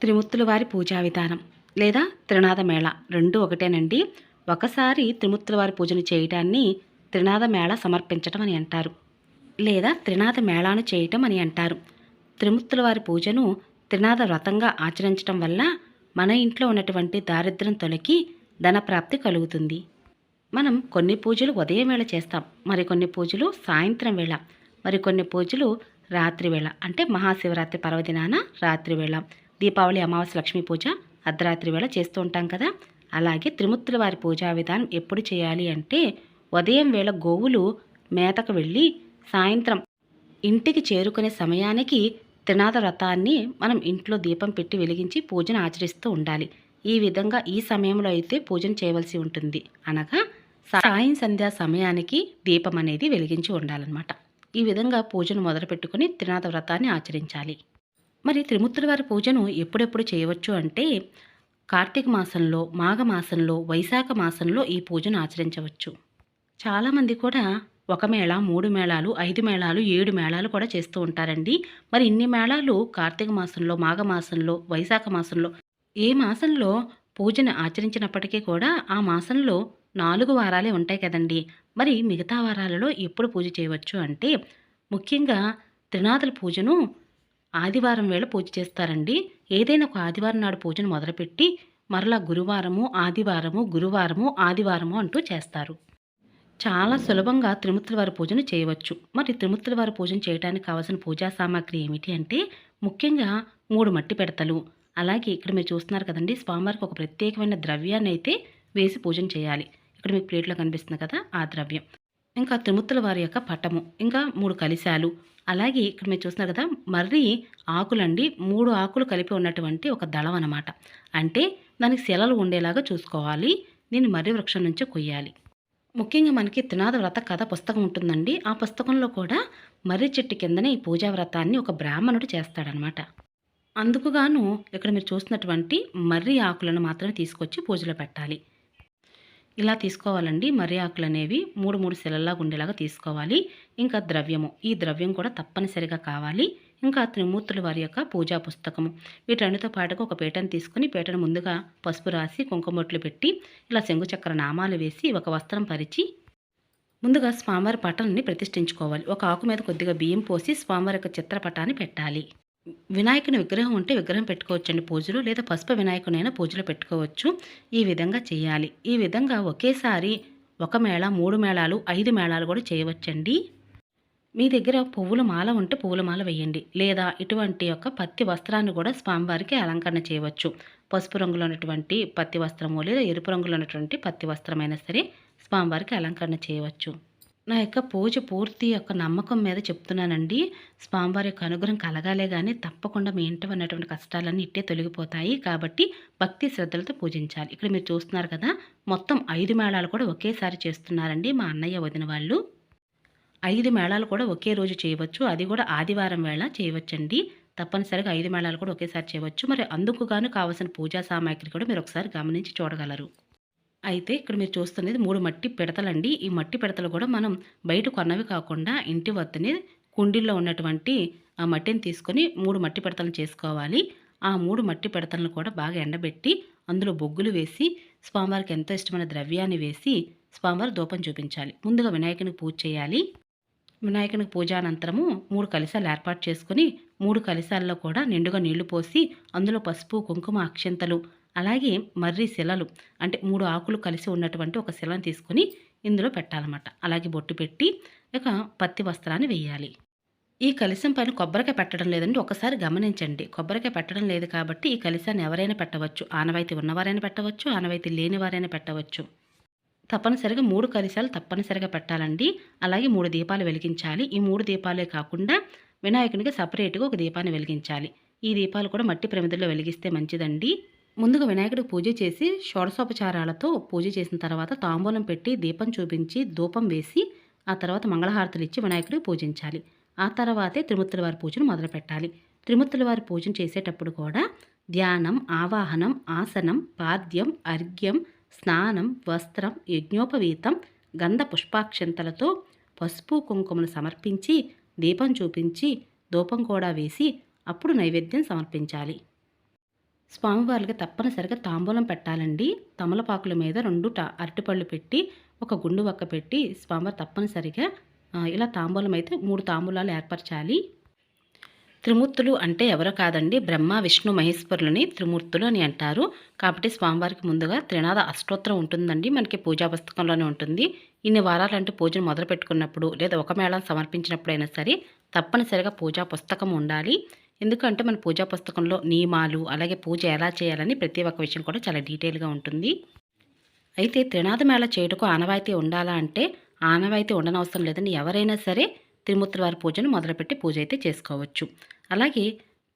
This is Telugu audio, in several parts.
త్రిమూర్తుల వారి పూజా విధానం లేదా త్రినాద మేళ రెండు ఒకటేనండి. ఒకసారి త్రిమూర్తుల వారి పూజను చేయటాన్ని త్రినాద మేళ సమర్పించటం అని అంటారు లేదా త్రినాద మేళాను చేయటం అని అంటారు. త్రిమూర్తుల వారి పూజను త్రినాద వ్రతంగా ఆచరించటం వల్ల మన ఇంట్లో ఉన్నటువంటి దారిద్ర్యం తొలగి ధనప్రాప్తి కలుగుతుంది. మనం కొన్ని పూజలు ఉదయం వేళ చేస్తాం మరికొన్ని పూజలు సాయంత్రం వేళ మరికొన్ని పూజలు రాత్రి వేళ అంటే మహాశివరాత్రి పర్వదినాన రాత్రి వేళ. దీపావళి అమావాస్య లక్ష్మీ పూజ అర్ధరాత్రి వేళ చేస్తూ ఉంటాం కదా. అలాగే త్రిమూర్తుల వారి పూజా విధానం ఎప్పుడు చేయాలి అంటే ఉదయం వేళ గోవులు మేతకు వెళ్ళి సాయంత్రం ఇంటికి చేరుకునే సమయానికి త్రినాథ వ్రతాన్ని మనం ఇంట్లో దీపం పెట్టి వెలిగించి పూజను ఆచరిస్తూ ఉండాలి. ఈ విధంగా ఈ సమయంలో అయితే పూజను చేయవలసి ఉంటుంది. అనగా సాయం సంధ్యా సమయానికి దీపం అనేది వెలిగించి ఉండాలన్నమాట. ఈ విధంగా పూజను మొదలుపెట్టుకుని త్రినాథ వ్రతాన్ని ఆచరించాలి. మరి త్రిమూర్తుల వారి పూజను ఎప్పుడెప్పుడు చేయవచ్చు అంటే కార్తీక మాసంలో మాఘ మాసంలో వైశాఖ మాసంలో ఈ పూజను ఆచరించవచ్చు. చాలామంది కూడా ఒక మేళ మూడు మేళాలు ఐదు మేళాలు ఏడు మేళాలు కూడా చేస్తూ ఉంటారండి. మరి ఇన్ని మేళాలు కార్తీక మాసంలో మాఘ మాసంలో వైశాఖ మాసంలో ఏ మాసంలో పూజను ఆచరించినప్పటికీ కూడా ఆ మాసంలో నాలుగు వారాలే ఉంటాయి కదండి. మరి మిగతా వారాలలో ఎప్పుడు పూజ చేయవచ్చు అంటే ముఖ్యంగా త్రినాథుల పూజను ఆదివారం వేళ పూజ చేస్తారండి. ఏదైనా ఒక ఆదివారం నాడు పూజను మొదలుపెట్టి మరలా గురువారము ఆదివారము గురువారము ఆదివారము అంటూ చేస్తారు. చాలా సులభంగా త్రిమూర్తుల వారి పూజను చేయవచ్చు. మరి త్రిమూర్తుల వారి పూజను చేయడానికి కావాల్సిన పూజా సామాగ్రి ఏమిటి అంటే ముఖ్యంగా మూడు మట్టి పెడతలు. అలాగే ఇక్కడ మీరు చూస్తున్నారు కదండి స్వామివారికి ఒక ప్రత్యేకమైన ద్రవ్యాన్ని అయితే వేసి పూజను చేయాలి. ఇక్కడ మీకు ప్లేట్లో కనిపిస్తుంది కదా ఆ ద్రవ్యం. ఇంకా త్రిమూర్తుల వారి యొక్క పటము ఇంకా మూడు కలిశాలు అలాగే ఇక్కడ మీరు చూస్తున్నారు కదా మర్రి ఆకులండి మూడు ఆకులు కలిపి ఉన్నటువంటి ఒక దళం అనమాట అంటే దానికి శిలలు ఉండేలాగా చూసుకోవాలి దీన్ని మర్రి వృక్షం నుంచి కొయ్యాలి. ముఖ్యంగా మనకి త్రినాథ వ్రత కథ పుస్తకం ఉంటుందండి. ఆ పుస్తకంలో కూడా మర్రి చెట్టు కిందనే ఈ పూజా వ్రతాన్ని ఒక బ్రాహ్మణుడు చేస్తాడనమాట అందుకుగాను ఇక్కడ మీరు చూస్తున్నటువంటి మర్రి ఆకులను మాత్రమే తీసుకొచ్చి పూజలో పెట్టాలి. ఇలా తీసుకోవాలండి. మర్రి ఆకులు అనేవి మూడు మూడు శిలల్లాగా ఉండేలాగా తీసుకోవాలి. ఇంకా ద్రవ్యము. ఈ ద్రవ్యం కూడా తప్పనిసరిగా కావాలి. ఇంకా త్రిమూర్తుల వారి యొక్క పూజా పుస్తకము. వీటన్నిటితో పాటుగా ఒక పీటను తీసుకుని పీటను ముందుగా పసుపు రాసి కుంకుమొట్లు పెట్టి ఇలా శంకుచక్ర నామాలు వేసి ఒక వస్త్రం పరిచి ముందుగా స్వామివారి పటాన్ని ప్రతిష్ఠించుకోవాలి. ఒక ఆకు మీద కొద్దిగా బియ్యం పోసి స్వామివారి యొక్క చిత్రపటాన్ని పెట్టాలి. వినాయకుని విగ్రహం ఉంటే విగ్రహం పెట్టుకోవచ్చండి. పూజలు లేదా పసుపు వినాయకునైనా పూజలు పెట్టుకోవచ్చు. ఈ విధంగా చేయాలి. ఈ విధంగా ఒకేసారి ఒక మేళ మూడు మేళాలు ఐదు మేళాలు కూడా చేయవచ్చండి. మీ దగ్గర పువ్వుల మాల ఉంటే పువ్వుల మాల వేయండి. లేదా ఇటువంటి యొక్క పత్తి వస్త్రాన్ని కూడా స్వామివారికి అలంకరణ చేయవచ్చు. పసుపు రంగులో ఉన్నటువంటి పత్తి వస్త్రము లేదా ఎరుపు రంగులో ఉన్నటువంటి పత్తి వస్త్రమైనా సరే స్వామివారికి అలంకరణ చేయవచ్చు. నా యొక్క పూజ పూర్తి యొక్క నమ్మకం మీద చెప్తున్నానండి. స్వామివారి యొక్క అనుగ్రహం కలగాలే కానీ తప్పకుండా మీ ఇంట ఉన్నటువంటి కష్టాలన్నీ ఇట్టే తొలగిపోతాయి. కాబట్టి భక్తి శ్రద్ధలతో పూజించాలి. ఇక్కడ మీరు చూస్తున్నారు కదా మొత్తం ఐదు మేళాలు కూడా ఒకేసారి చేస్తున్నారండి మా అన్నయ్య వదిన వాళ్ళు. ఐదు మేళాలు కూడా ఒకే రోజు చేయవచ్చు. అది కూడా ఆదివారం వేళ చేయవచ్చండి. తప్పనిసరిగా ఐదు మేళాలు కూడా ఒకేసారి చేయవచ్చు. మరి అందుకు గాను కావాల్సిన పూజా సామాగ్రి కూడా మీరు ఒకసారి గమనించి చూడగలరు. అయితే ఇక్కడ మీరు చూస్తున్నది మూడు మట్టి పిడతలండి. ఈ మట్టి పిడతలు కూడా మనం బయట కొన్నవి కాకుండా ఇంటి వద్దనే కుండీల్లో ఉన్నటువంటి ఆ మట్టిని తీసుకొని మూడు మట్టి పిడతలను చేసుకోవాలి. ఆ మూడు మట్టి పిడతలను కూడా బాగా ఎండబెట్టి అందులో బొగ్గులు వేసి స్వామివారికి ఎంతో ఇష్టమైన ద్రవ్యాన్ని వేసి స్వామివారి దూపం చూపించాలి. ముందుగా వినాయకునికి పూజ చేయాలి. వినాయకునికి పూజ అనంతరము మూడు కలిశాలు ఏర్పాటు చేసుకొని మూడు కలిశాల్లో కూడా నిండుగా నీళ్ళు పోసి అందులో పసుపు కుంకుమ అక్షంతలు అలాగే మర్రి శిలలు అంటే మూడు ఆకులు కలిసి ఉన్నటువంటి ఒక శిలను తీసుకొని ఇందులో పెట్టాలన్నమాట. అలాగే బొట్టు పెట్టి ఇక పత్తి వస్త్రాన్ని వేయాలి. ఈ కలిసం పైన కొబ్బరికాయ పెట్టడం లేదండి ఒకసారి గమనించండి. కొబ్బరికాయ పెట్టడం లేదు కాబట్టి ఈ కలిశాన్ని ఎవరైనా పెట్టవచ్చు. ఆనవాయితీ ఉన్నవారైనా పెట్టవచ్చు ఆనవాయితీ లేనివారైనా పెట్టవచ్చు. తప్పనిసరిగా మూడు కలిశాలు తప్పనిసరిగా పెట్టాలండి. అలాగే మూడు దీపాలు వెలిగించాలి. ఈ మూడు దీపాలే కాకుండా వినాయకునికి సపరేట్గా ఒక దీపాన్ని వెలిగించాలి. ఈ దీపాలు కూడా మట్టి ప్రమిదల్లో వెలిగిస్తే మంచిదండి. ముందుగా వినాయకుడికి పూజ చేసి షోడశోపచారాలతో పూజ చేసిన తర్వాత తాంబూలం పెట్టి దీపం చూపించి ధూపం వేసి ఆ తర్వాత మంగళహారతులు ఇచ్చి వినాయకుడికి పూజించాలి. ఆ తర్వాతే త్రిమూర్తుల వారి పూజను మొదలు పెట్టాలి త్రిమూర్తుల వారి పూజను చేసేటప్పుడు కూడా ధ్యానం ఆవాహనం ఆసనం పాద్యం అర్ఘ్యం స్నానం వస్త్రం యజ్ఞోపవీతం గంధ పుష్పాక్షంతలతో పసుపు కుంకుమను సమర్పించి దీపం చూపించి ధూపం కూడా వేసి అప్పుడు నైవేద్యం సమర్పించాలి. స్వామివారికి తప్పనిసరిగా తాంబూలం పెట్టాలండి. తమలపాకుల మీద రెండు అరటిపళ్ళు పెట్టి ఒక గుండు వక్క పెట్టి స్వామివారు తప్పనిసరిగా ఇలా తాంబూలం అయితే మూడు తాంబూలాలు ఏర్పరచాలి. త్రిమూర్తులు అంటే ఎవరో కాదండి బ్రహ్మ విష్ణు మహేశ్వరులని త్రిమూర్తులు అని అంటారు. కాబట్టి స్వామివారికి ముందుగా త్రినాద అష్టోత్తరం ఉంటుందండి మనకి పూజా పుస్తకంలోనే ఉంటుంది. ఇన్ని వారాలంటే పూజను మొదలు పెట్టుకున్నప్పుడు లేదా ఒక మేళం సమర్పించినప్పుడైనా సరే తప్పనిసరిగా పూజా పుస్తకం ఉండాలి. ఎందుకంటే మన పూజా పుస్తకంలో నియమాలు అలాగే పూజ ఎలా చేయాలని ప్రతి ఒక్క విషయం కూడా చాలా డీటెయిల్గా ఉంటుంది. అయితే త్రినాద మేళ చేయుటకు ఆనవాయితీ ఉండాలా అంటే ఆనవాయితీ ఉండనవసరం లేదండి ఎవరైనా సరే త్రిమూర్తుల వారి పూజను మొదలుపెట్టి పూజ అయితే చేసుకోవచ్చు. అలాగే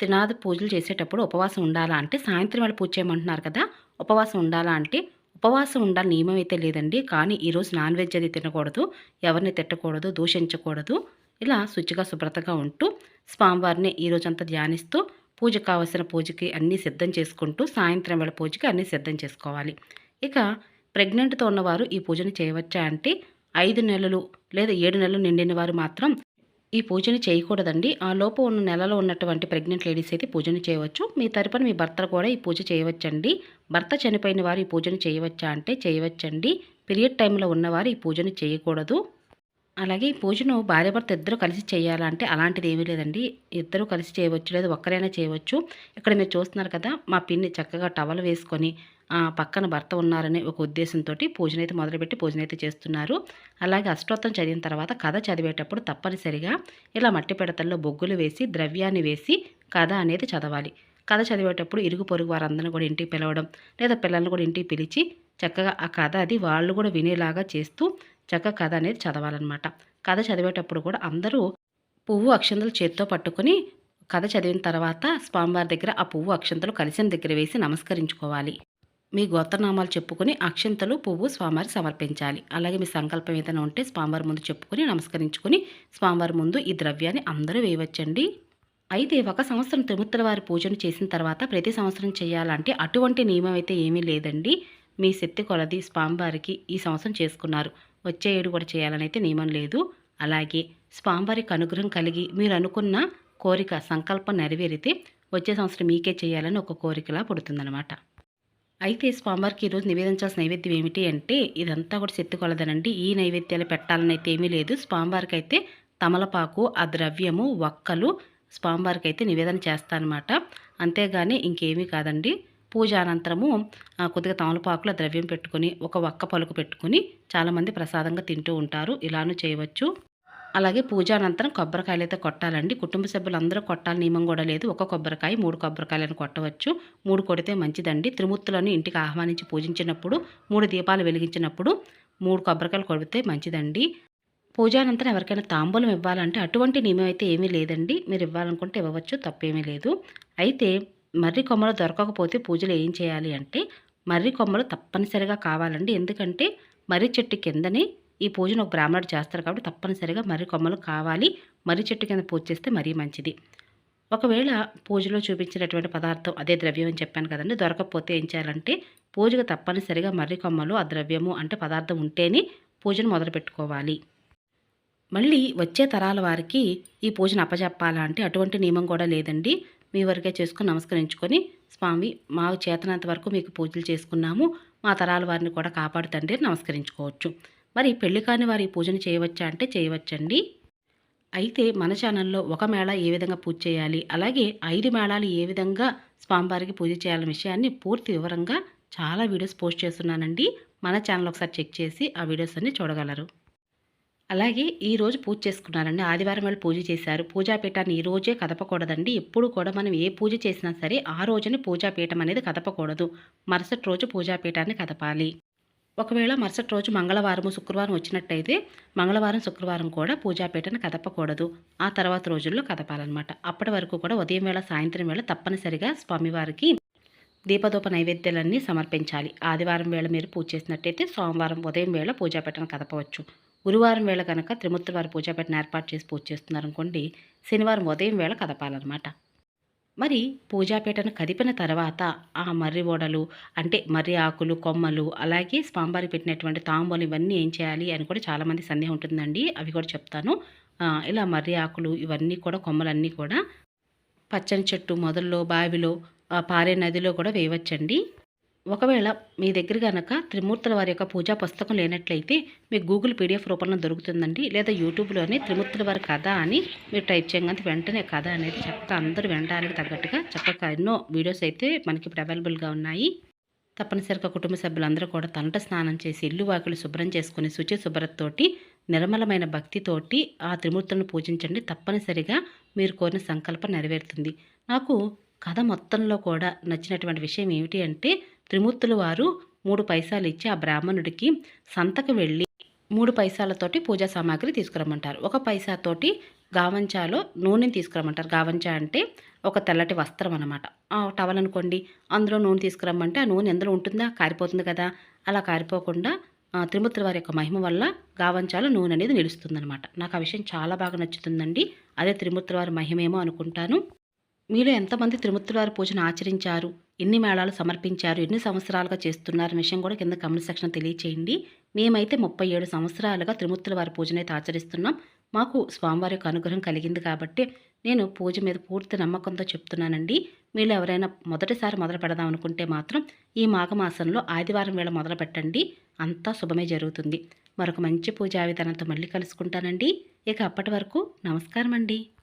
త్రినాథ పూజలు చేసేటప్పుడు ఉపవాసం ఉండాలా అంటే సాయంత్రం వేళ పూజ చేయమంటున్నారు కదా ఉపవాసం ఉండాలా అంటే ఉపవాసం ఉండాలి నియమం అయితే లేదండి. కానీ ఈరోజు నాన్ వెజ్ అది తినకూడదు ఎవరిని తిట్టకూడదు దూషించకూడదు. ఇలా శుచిగా శుభ్రతగా ఉంటూ స్వామివారిని ఈ ధ్యానిస్తూ పూజ కావలసిన పూజకి అన్నీ సిద్ధం చేసుకుంటూ సాయంత్రం వేళ పూజకి అన్నీ సిద్ధం చేసుకోవాలి. ఇక ప్రెగ్నెంట్తో ఉన్నవారు ఈ పూజను చేయవచ్చా అంటే ఐదు నెలలు లేదా ఏడు నెలలు నిండిన వారు మాత్రం ఈ పూజని చేయకూడదండి. ఆ లోపు ఉన్న నెలలో ఉన్నటువంటి ప్రెగ్నెంట్ లేడీస్ అయితే పూజను చేయవచ్చు. మీ తరపున మీ భర్త కూడా ఈ పూజ చేయవచ్చండి. భర్త చనిపోయిన వారు ఈ పూజను చేయవచ్చా అంటే చేయవచ్చండి. పీరియడ్ టైంలో ఉన్నవారు ఈ పూజను చేయకూడదు. అలాగే ఈ పూజను భార్యాభర్త ఇద్దరు కలిసి చేయాలంటే అలాంటిది ఏమీ లేదండి. ఇద్దరు కలిసి చేయవచ్చు లేదా ఒక్కరైనా చేయవచ్చు. ఇక్కడ మీరు చూస్తున్నారు కదా మా పిన్ని చక్కగా టవల్ వేసుకొని పక్కన భర్త ఉన్నారనే ఒక ఉద్దేశంతో పూజనైతే మొదలుపెట్టి పూజనైతే చేస్తున్నారు. అలాగే అష్టోత్తం చదివిన తర్వాత కథ చదివేటప్పుడు తప్పనిసరిగా ఇలా మట్టి పిడతల్లో బొగ్గులు వేసి ద్రవ్యాన్ని వేసి కథ అనేది చదవాలి. కథ చదివేటప్పుడు ఇరుగు పొరుగు వారందరిని కూడా ఇంటికి పిలవడం లేదా పిల్లల్ని కూడా ఇంటికి పిలిచి చక్కగా ఆ కథ అది వాళ్ళు కూడా వినేలాగా చేస్తూ చక్కగా కథ అనేది చదవాలన్నమాట. కథ చదివేటప్పుడు కూడా అందరూ పువ్వు అక్షంతలు చేత్తో పట్టుకొని కథ చదివిన తర్వాత స్వామివారి దగ్గర ఆ పువ్వు అక్షంతలు కలిసిన దగ్గర వేసి నమస్కరించుకోవాలి. మీ గోత్రనామాలు చెప్పుకొని అక్షంతలు పువ్వు స్వామివారి సమర్పించాలి. అలాగే మీ సంకల్పం ఏదైనా ఉంటే స్వామివారి ముందు చెప్పుకొని నమస్కరించుకొని స్వామివారి ముందు ఈ ద్రవ్యాన్ని అందరూ వేయవచ్చండి. అయితే ఒక సంవత్సరం తిరుమూర్తుల వారి పూజను చేసిన తర్వాత ప్రతి సంవత్సరం చేయాలంటే అటువంటి నియమం అయితే ఏమీ లేదండి. మీ శక్తి కొలది స్వామివారికి ఈ సంవత్సరం చేసుకున్నారు. వచ్చే ఏడు కూడా చేయాలని అయితే నియమం లేదు. అలాగే స్వామివారికి అనుగ్రహం కలిగి మీరు అనుకున్న కోరిక సంకల్పం నెరవేరితే వచ్చే సంవత్సరం మీకే చేయాలని ఒక కోరికలా పుడుతుందనమాట అయితే స్వామివారికి ఈరోజు నివేదించాల్సిన నైవేద్యం ఏమిటి అంటే ఇదంతా కూడా చెత్తుకొలదనండి కొలదనండి ఈ నైవేద్యాలు పెట్టాలని అయితే ఏమీ లేదు. స్వామివారికి అయితే తమలపాకు ఆ ద్రవ్యము ఒక్కలు స్వామివారికి అయితే నివేదన చేస్తానమాట. అంతేగాని ఇంకేమీ కాదండి. పూజ అనంతరము కొద్దిగా తమలపాకుల ద్రవ్యం పెట్టుకొని ఒక వక్క పలుకు పెట్టుకొని చాలామంది ప్రసాదంగా తింటూ ఉంటారు. ఇలానూ చేయవచ్చు. అలాగే పూజ అనంతరం కొబ్బరికాయలు అయితే కొట్టాలండి. కుటుంబ సభ్యులందరూ కొట్టాలి నియమం కూడా లేదు. ఒక కొబ్బరికాయ మూడు కొబ్బరికాయలను కొట్టవచ్చు. మూడు కొడితే మంచిదండి. త్రిమూర్తులను ఇంటికి ఆహ్వానించి పూజించినప్పుడు మూడు దీపాలు వెలిగించినప్పుడు మూడు కొబ్బరికాయలు కొడితే మంచిదండి. పూజానంతరం ఎవరికైనా తాంబూలం ఇవ్వాలంటే అటువంటి నియమం అయితే ఏమీ లేదండి. మీరు ఇవ్వాలనుకుంటే ఇవ్వవచ్చు తప్పేమీ లేదు. అయితే మర్రి కొమ్మలు దొరకకపోతే పూజలు ఏం చేయాలి అంటే మర్రి కొమ్మలు తప్పనిసరిగా కావాలండి. ఎందుకంటే మర్రి చెట్టు కిందనే ఈ పూజను ఒక బ్రాహ్మణుడు చేస్తారు కాబట్టి తప్పనిసరిగా మర్రి కొమ్మలు కావాలి. మర్రి చెట్టు కింద పూజ చేస్తే మరీ మంచిది. ఒకవేళ పూజలో చూపించినటువంటి పదార్థం అదే ద్రవ్యం అని చెప్పాను కదండి దొరకకపోతే ఏం చేయాలంటే పూజకు తప్పనిసరిగా మర్రి కొమ్మలు ఆ ద్రవ్యము అంటే పదార్థం ఉంటేనే పూజను మొదలు పెట్టుకోవాలి. మళ్ళీ వచ్చే తరాల వారికి ఈ పూజను అప్పచెప్పాలా అంటే అటువంటి నియమం కూడా లేదండి. మీ వరకే చేసుకుని నమస్కరించుకొని స్వామి మా చేతనంత వరకు మీకు పూజలు చేసుకున్నాము. మా తరాల వారిని కూడా కాపాడుతండి నమస్కరించుకోవచ్చు. మరి పెళ్ళి కాని వారి పూజను చేయవచ్చా అంటే చేయవచ్చండి. అయితే మన ఛానల్లో ఒక మేళ ఏ విధంగా పూజ చేయాలి అలాగే ఐదు మేళాలు ఏ విధంగా స్వామివారికి పూజ చేయాలనే విషయాన్ని పూర్తి వివరంగా చాలా వీడియోస్ పోస్ట్ చేస్తున్నానండి. మన ఛానల్ ఒకసారి చెక్ చేసి ఆ వీడియోస్ అన్ని చూడగలరు. అలాగే ఈ రోజు పూజ చేసుకున్నారండి. ఆదివారం వేళ పూజ చేశారు. పూజాపీఠాన్ని ఈ రోజే కదపకూడదండి. ఎప్పుడు కూడా మనం ఏ పూజ చేసినా సరే ఆ రోజుని పూజాపీఠం అనేది కదపకూడదు. మరుసటి రోజు పూజాపీఠాన్ని కదపాలి. ఒకవేళ మరుసటి రోజు మంగళవారం శుక్రవారం వచ్చినట్టయితే మంగళవారం శుక్రవారం కూడా పూజాపీఠను కదపకూడదు. ఆ తర్వాత రోజుల్లో కదపాలన్నమాట. అప్పటి వరకు కూడా ఉదయం వేళ సాయంత్రం వేళ తప్పనిసరిగా స్వామివారికి దీపదూప నైవేద్యాలన్నీ సమర్పించాలి. ఆదివారం వేళ మీరు పూజ చేసినట్టయితే సోమవారం ఉదయం వేళ పూజాపీఠను కదపవచ్చు. గురువారం వేళ కనుక త్రిమూర్తి వారి ఏర్పాటు చేసి పూజ చేస్తున్నారనుకోండి శనివారం ఉదయం వేళ కదపాలన్నమాట. మరి పూజాపేటను కదిపిన తర్వాత ఆ మర్రి ఓడలు అంటే మర్రి ఆకులు కొమ్మలు అలాగే స్వామివారి పెట్టినటువంటి తాంబూలు ఇవన్నీ ఏం చేయాలి అని కూడా చాలామంది సందేహం ఉంటుందండి. అవి కూడా చెప్తాను. ఇలా మర్రి ఆకులు ఇవన్నీ కూడా కొమ్మలన్నీ కూడా పచ్చని చెట్టు మొదల్లో బావిలో పారే నదిలో కూడా వేయవచ్చండి. ఒకవేళ మీ దగ్గర కనుక త్రిమూర్తుల వారి యొక్క పూజా పుస్తకం లేనట్లయితే మీకు గూగుల్ పీడిఎఫ్ రూపంలో దొరుకుతుందండి. లేదా యూట్యూబ్లోనే త్రిమూర్తుల వారి కథ అని మీరు టైప్ చేయగానే వెంటనే కథ అనేది చక్కగా అందరూ వినడానికి తగ్గట్టుగా చక్కగా ఎన్నో వీడియోస్ అయితే మనకి ఇప్పుడు అవైలబుల్గా ఉన్నాయి. తప్పనిసరిగా కుటుంబ సభ్యులందరూ కూడా తలంట స్నానం చేసి ఇల్లు వాకిలు శుభ్రం చేసుకుని శుచి శుభ్రతతోటి నిర్మలమైన భక్తితోటి ఆ త్రిమూర్తులను పూజించండి. తప్పనిసరిగా మీరు కోరిన సంకల్పం నెరవేరుతుంది. నాకు కథ మొత్తంలో కూడా నచ్చినటువంటి విషయం ఏమిటి అంటే త్రిమూర్తులు వారు మూడు పైసలు ఇచ్చి ఆ బ్రాహ్మణుడికి సంతకు వెళ్ళి మూడు పైసాలతోటి పూజా సామాగ్రి తీసుకురమ్మంటారు. ఒక పైసాతోటి గావంచాలో నూనెని తీసుకురమ్మంటారు. గావంచా అంటే ఒక తెల్లటి వస్త్రం అనమాట టవల్ అనుకోండి అందులో నూనె తీసుకురమ్మంటే ఆ నూనె ఎందులో ఉంటుందా? కారిపోతుంది కదా. అలా కారిపోకుండా ఆ, త్రిమూర్తుల వారి యొక్క మహిమ వల్ల గావంచాలో నూనె అనేది నిలుస్తుందనమాట నాకు ఆ విషయం చాలా బాగా నచ్చుతుందండి. అదే త్రిమూర్తుల వారి మహిమేమో అనుకుంటాను. మీలో ఎంతమంది త్రిమూర్తులవారి పూజను ఆచరించారు? ఎన్ని మేళాలు సమర్పించారు? ఎన్ని సంవత్సరాలుగా చేస్తున్నారు? విషయం కూడా కింద కమెంట్ సెక్షన్ తెలియచేయండి. మేమైతే ముప్పై ఏడు సంవత్సరాలుగా త్రిమూర్తుల వారి పూజనైతే ఆచరిస్తున్నాం. మాకు స్వామివారి యొక్క అనుగ్రహం కలిగింది కాబట్టి నేను పూజ మీద పూర్తి నమ్మకంతో చెప్తున్నానండి. మీరు ఎవరైనా మొదటిసారి మొదలు పెడదాం అనుకుంటే మాత్రం ఈ మాఘమాసంలో ఆదివారం వేళ మొదలు పెట్టండి. అంతా శుభమే జరుగుతుంది. మరొక మంచి పూజా విధానంతో మళ్ళీ కలుసుకుంటానండి. ఇక అప్పటి వరకు నమస్కారం అండి